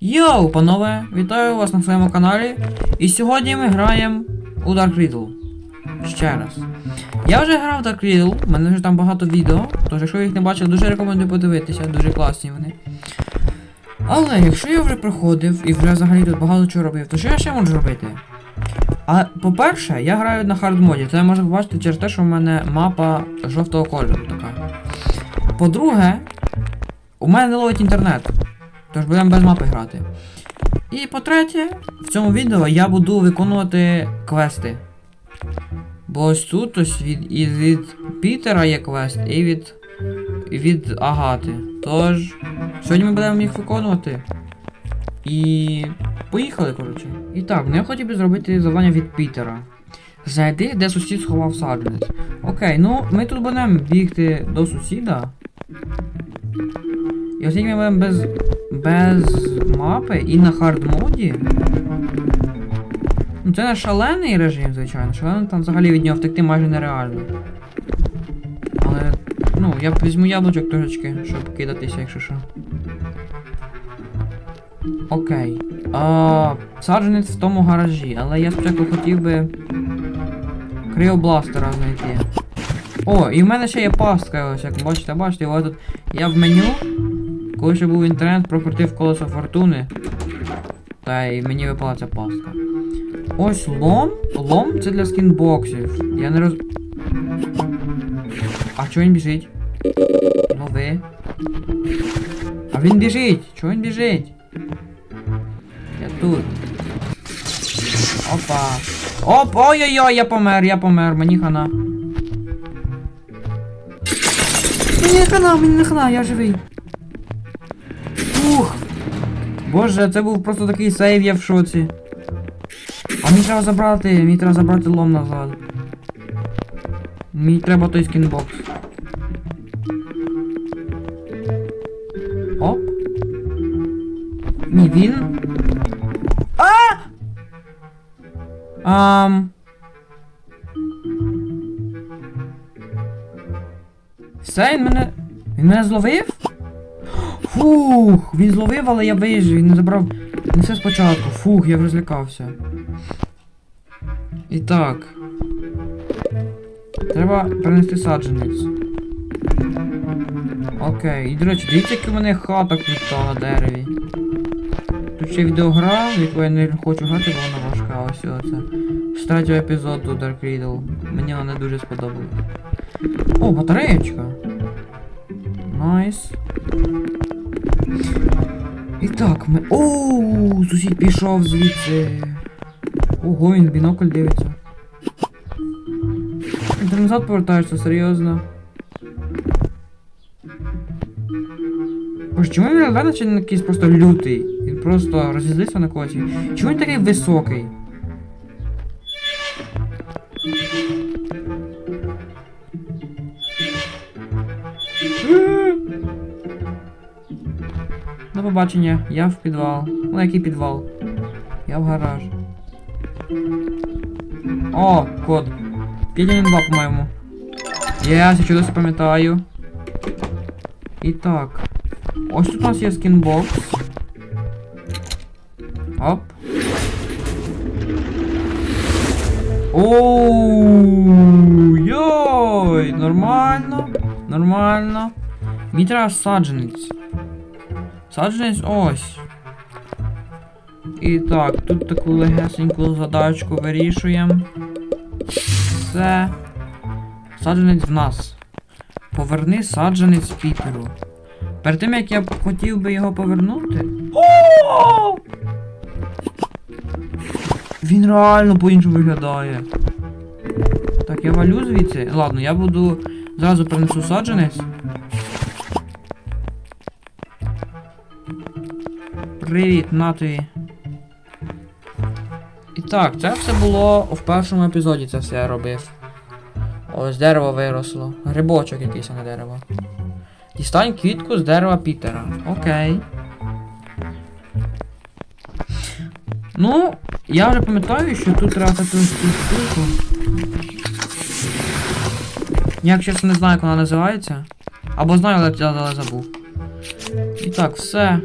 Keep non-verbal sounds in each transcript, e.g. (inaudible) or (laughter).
Йоу, панове, вітаю вас на своєму каналі. І сьогодні ми граємо у Dark Riddle. Ще раз. Я вже грав в Dark Riddle, в мене вже там багато відео, тож якщо ви їх не бачили, дуже рекомендую подивитися, дуже класні вони. Але якщо я вже проходив і вже взагалі тут багато чого робив, то що я ще можу робити? А по-перше, я граю на хардмоді, це можна побачити через те, що в мене мапа жовтого кольору така. По-друге, у мене не ловить інтернет. Тож будемо без мапи грати. І по-третє, в цьому відео я буду виконувати квести. Бо ось тут ось від, і від Пітера є квест, і від. від Агати. Тож, сьогодні ми будемо їх виконувати. І. Поїхали, коротше. І так, ну я хотів би зробити завдання від Пітера. Знайди, де сусід сховав саджанець. Окей, ну ми тут будемо бігти до сусіда. І оскільки ми будемо без, без мапи і на хардмоді. Ну це не шалений режим, звичайно. Шалений там взагалі від нього втекти майже нереально. Але. Ну, я візьму яблучок трошечки, щоб кидатися, якщо що. Окей. А, саджанець в тому гаражі, але я спочатку хотів би кріобластера знайти. О, і в мене ще є пастка, ось як бачите, бачите, ось тут я в меню, коли ще був інтернет, прокрутив колесо фортуни. Та й мені випала ця пастка. Ось лом. Лом це для скінбоксів. Я не роз. А чого він біжить? Лови. А він біжить! Чого він біжить? Я тут. Опа. Оп, ой-ой-ой, я помер, я помер, мені хана. Мені хана, мені хана, я живий. Боже, це був просто такий сейв, я в шоці. А мені треба забрати, мені треба забрати лом назад. Мені треба той скінбокс. Оп. Ні, він. А! Ам. Все, він мене. Він мене зловив? Фух, він зловив, але я вижив, він не забрав. Не все спочатку. Фух, я вже злякався. І так. Треба принести саджанець. Окей, і до речі, дивіться, яка в мене хата крута на дереві. Тут ще відеогра, в яку я не хочу грати, бо вона важка. Ось оце. З третього епізоду Dark Riddle. Мені вона дуже сподобалась. О, батареєчка. Найс. І так, ми. Оу, сусід пішов звідси. Ого, він бінокль дивиться. Ти назад повертаєшся, серйозно. Боже, чому він реально чи не якийсь просто лютий? Він просто розізлився на когось. Чому він такий високий? Побачення, я в підвал. Ну який підвал? Я в гараж. О, код. 512, по-моєму. Я ще чудося пам'ятаю. І так. Ось тут у нас є скінбокс. Оп. Оу, йой, нормально, нормально. Мені треба саджанець. Саджанець ось. І так, тут таку легесеньку задачку вирішуємо. Все. Саджанець в нас. Поверни саджанець Пітеру. Перед тим як я хотів би його повернути. О! Він реально по-іншому виглядає. Так, я валю звідси. Ладно, я буду. Зразу принесу саджанець. Привіт, на. І так, це все було в першому епізоді, це все я робив. Ось дерево виросло. Грибочок якийсь, а не дерево. Дістань квітку з дерева Пітера. Окей. Ну, я вже пам'ятаю, що тут треба таку штуку. Я, чесно, не знаю, як вона називається. Або знаю, але, але забув. І так, все.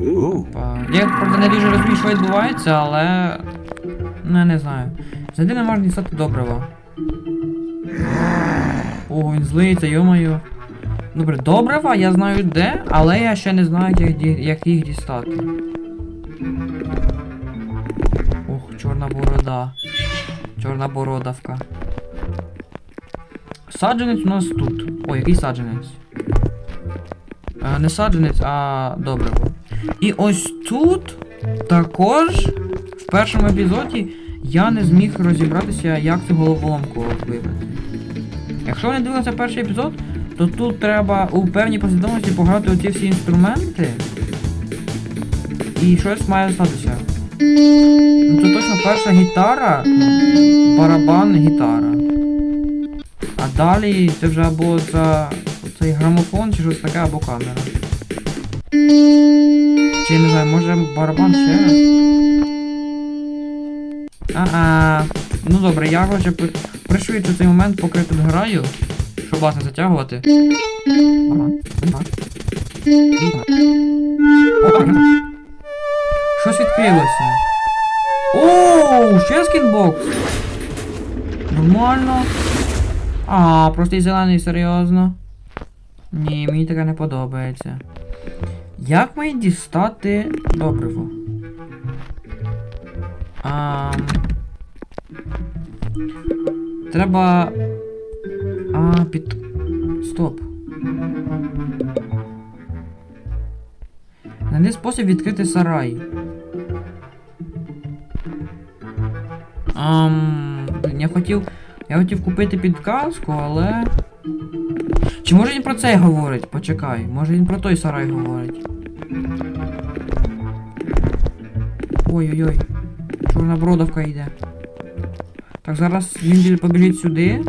Опа. Я правда не дуже розумію, що відбувається, але. Ну, я не знаю. Завжди не можна дістати добрива. Ого, він злиться, йомаю. Добре, добрива я знаю де, але я ще не знаю, як, як їх дістати. Ох, чорна борода. Чорна бородавка. Саджанець у нас тут. Ой, який саджанець? Е, не саджанець, а добриво. І ось тут також в першому епізоді я не зміг розібратися, як цю головоломку вибити. Якщо не дивилися перший епізод, то тут треба у певній послідовності пограти оці всі інструменти. І щось має статися. Ну це точно перша гітара, ну, барабан, гітара. А далі це вже або за цей грамофон, чи щось таке, або камера. Чи не знаю, може барабан ще раз? А-а. Ну добре, я б пришвидшу цей момент, поки я тут граю, щоб вас не затягувати. Щось відкрилося. Оу, ще скінбокс. Нормально. А, простий зелений, серйозно. Ні, мені таке не подобається. Як мені дістати добриво? А... Треба. А, під. Стоп. Найди спосіб відкрити сарай. Ам, я хотів. Я хотів купити підказку, але. Чи може він про це говорить? Почекай, може він про той сарай говорить. Ой-ой-ой. Чорна бродовка йде. Так, зараз він побіжить сюди.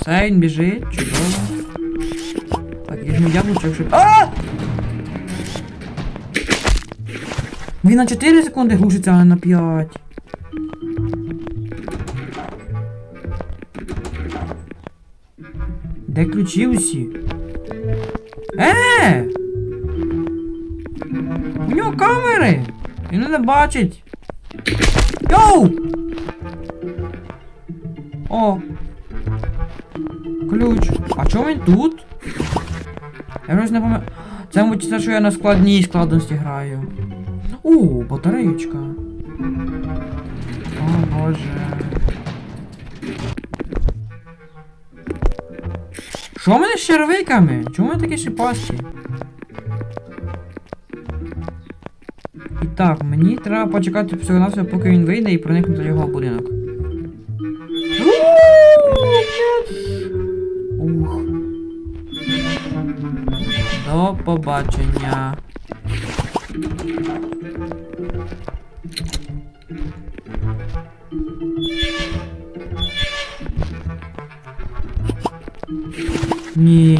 Все, він біжить, чудово. Так, я ж не яблучок, щоб... А! Він на 4 секунди глушиться, а не на 5. Де ключі усі? Е! У нього камери! Він мене бачить! Йоу! О! Ключ. А чому він тут? Я щось не пам'ятаю. Це, мабуть, те, що я на складній складності граю. У, батареєчка. О боже. Що в мене з червиками? Чому вони такі шипасті? І так, мені треба почекати всього навсього, поки він вийде і проникнути в його будинок. Ух. До побачення. Ні.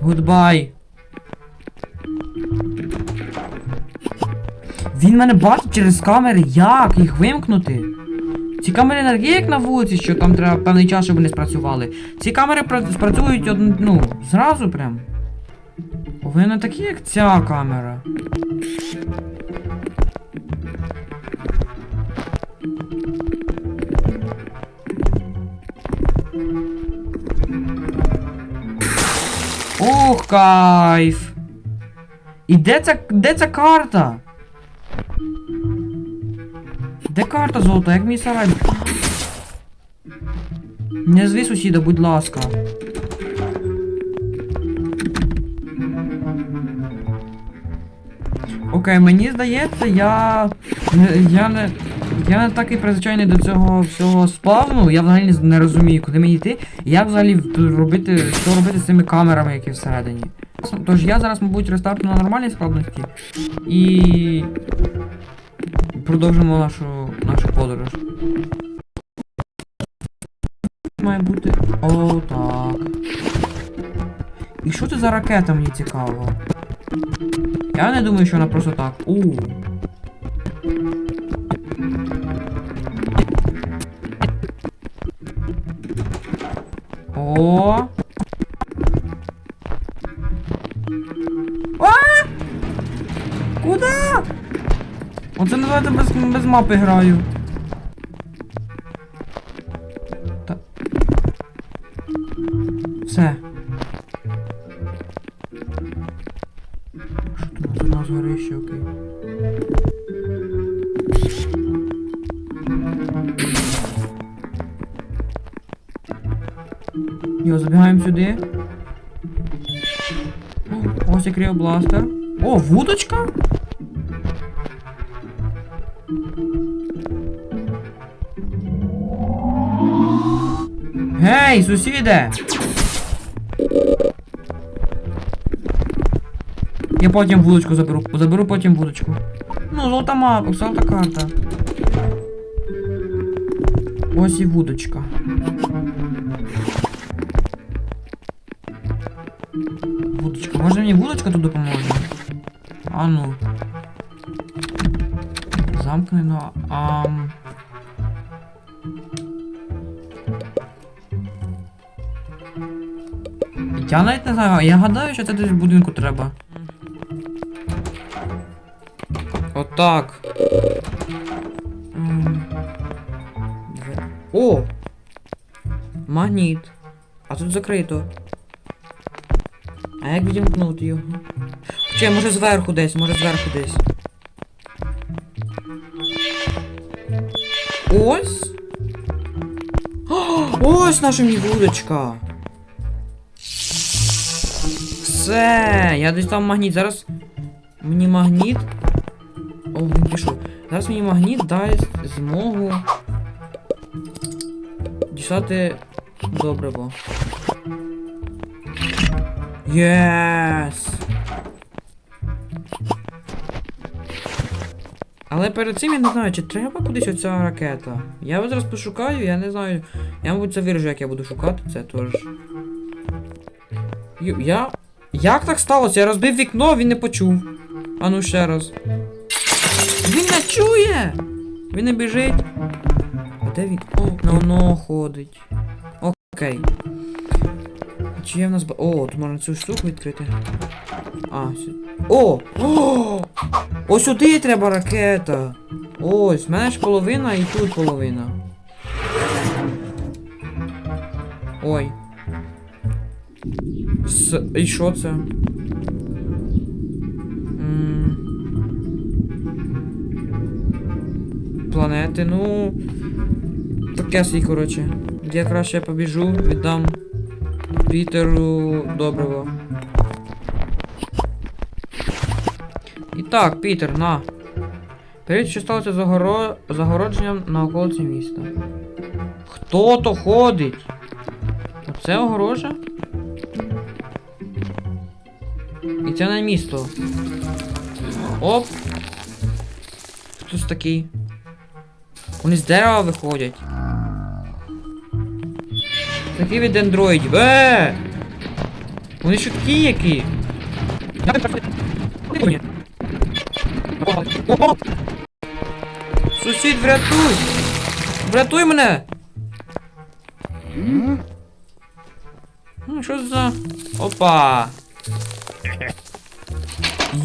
Гудбай. Він мене бачить через камери. Як їх вимкнути? Ці камери не такі, як на вулиці, що там треба певний час, щоб вони спрацювали. Ці камери пра- спрацюють од- ну, зразу прям. Вони не такі, як ця камера. Ох, кайф! І де ця, де ця карта? Де карта золота? Як мій сарай? Не зви сусіда, будь ласка. Окей, мені здається, я. Я не. Я не такий призвичайний до цього всього сплавну, я взагалі не розумію, куди мені йти, і як взагалі робити, що робити з цими камерами, які всередині. Тож я зараз, мабуть, рестартну на нормальній складності і продовжимо нашу нашу подорож. Має бути. О, так. І що це за ракета, мені цікаво? Я не думаю, що вона просто так. У. О. А! Куда? Оце називається без, без мапи граю. Йо, забігаємо сюди. О, Ось і кріобластер. О, вудочка? Гей, сусіде! Я потім вудочку заберу. Заберу потім вудочку. Ну, золота мапа, золота карта. Ось і вудочка. Вудочка. Може мені вудочка тут допоможе? А ну. Замкнено. Ам. Я навіть не знаю, я гадаю, що це десь в будинку треба. Отак. О! Магніт. А тут закрито. А як відімкнути його? Чи може зверху десь, може зверху десь. Ось. (gasps) Ось наша мені вудочка. Все, я десь там магніт. Зараз мені магніт. О, він пішов. Зараз мені магніт дасть змогу дістати добриво. Єс! Але перед цим я не знаю, чи треба кудись оця ракета. Я зараз пошукаю, я не знаю. Я, мабуть, це виріжу, як я буду шукати це тож. Я. Як так сталося? Я розбив вікно, він не почув. А ну ще раз. Він не чує! Він не біжить. А де він? О, на воно ходить. Окей. Чи є в нас. ба- О, тут можна цю штуку відкрити. А, сю... О! О! Ось сюди треба ракета. Ось, в мене ж половина і тут половина. Ой. С... І що це? Планети, ну. Таке свій, коротше. Я краще побіжу, віддам Пітеру доброго. І так, Пітер, на. Перед, що сталося загоро... загородженням на околиці міста. Хто то ходить? Оце огорожа? І це не місто. Оп. Хтось такий. Вони з дерева виходять. Такі від дендроїдів. Е! Вони шуткі які. Сусід, врятуй! Врятуй мене! Ну, що за... Опа!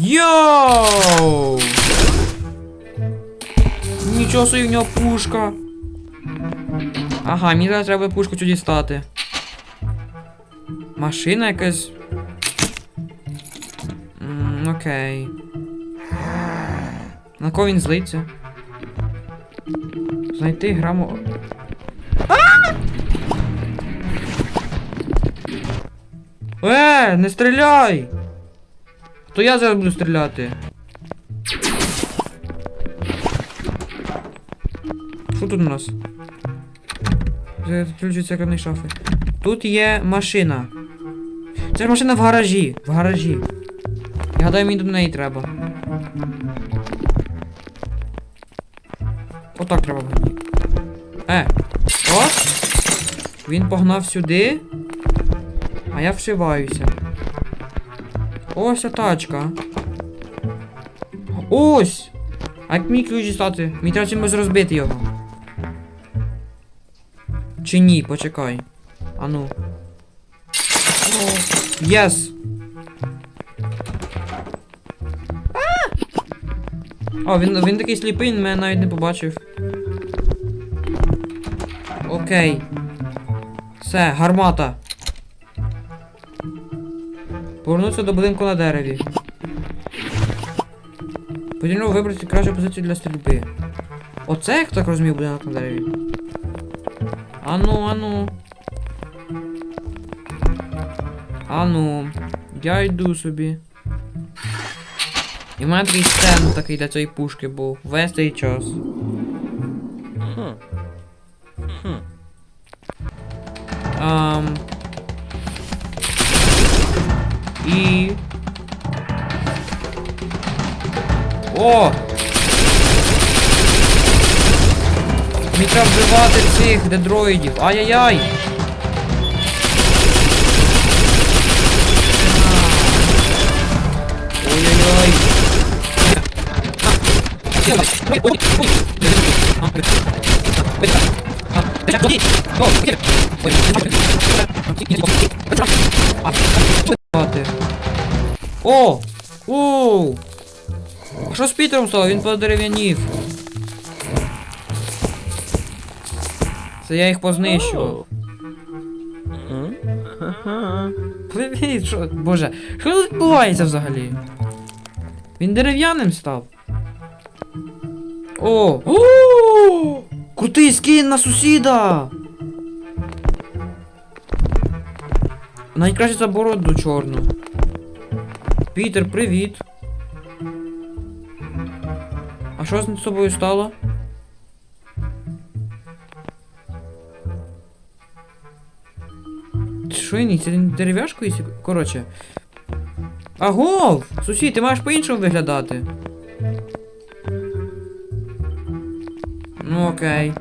Йоу! Нічого собі в нього пушка. Ага, мені зараз треба пушку цю дістати. Машина якась. М, окей. На кого він злиться? Знайти граму. А! Е, не стріляй! То я зараз буду стріляти. Що тут у нас? Включиться екранні шафи. Тут є машина. Це ж машина в гаражі. В гаражі. Я гадаю, мені до неї треба. Отак треба мені. Е. Оп. Він погнав сюди. А я вшиваюся. Ось тачка. Ось! А як мій ключ дістати? Мені треба чимось розбити його. Чи ні, почекай. Ану. Єс! О, він, він такий сліпий, він мене навіть не побачив. Окей. Все, гармата. Повернутися до будинку на дереві. Потрібно вибрати кращу позицію для стрільби. Оце, як так розумів, будинок на дереві. Ану, ану. Ану. Я йду собі. І в мене такий стенд такий для цієї пушки був. Весь цей час. Мені треба вбивати цих дендроїдів. Ай-яй-яй! Ой-ой-ой. О! О! А що з Пітером стало? Він подерев'янів. Це я їх познищував. Привіт, що. Боже, що тут відбувається взагалі? Він дерев'яним став. О! О! Крутий скін на сусіда! Найкраще за бороду чорну. Пітер, привіт. А що з собою стало? Що він? Це він дерев'яшкою? сі- Коротше. Агов! Сусід, ти маєш по-іншому виглядати. Ну окей.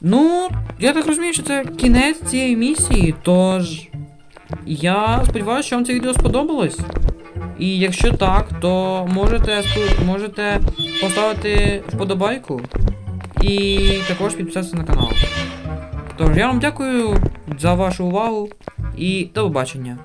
Ну, я так розумію, що це кінець цієї місії, тож. Я сподіваюся, що вам це відео сподобалось. І якщо так, то можете, можете поставити вподобайку і також підписатися на канал. Тож я вам дякую за вашу увагу і до побачення.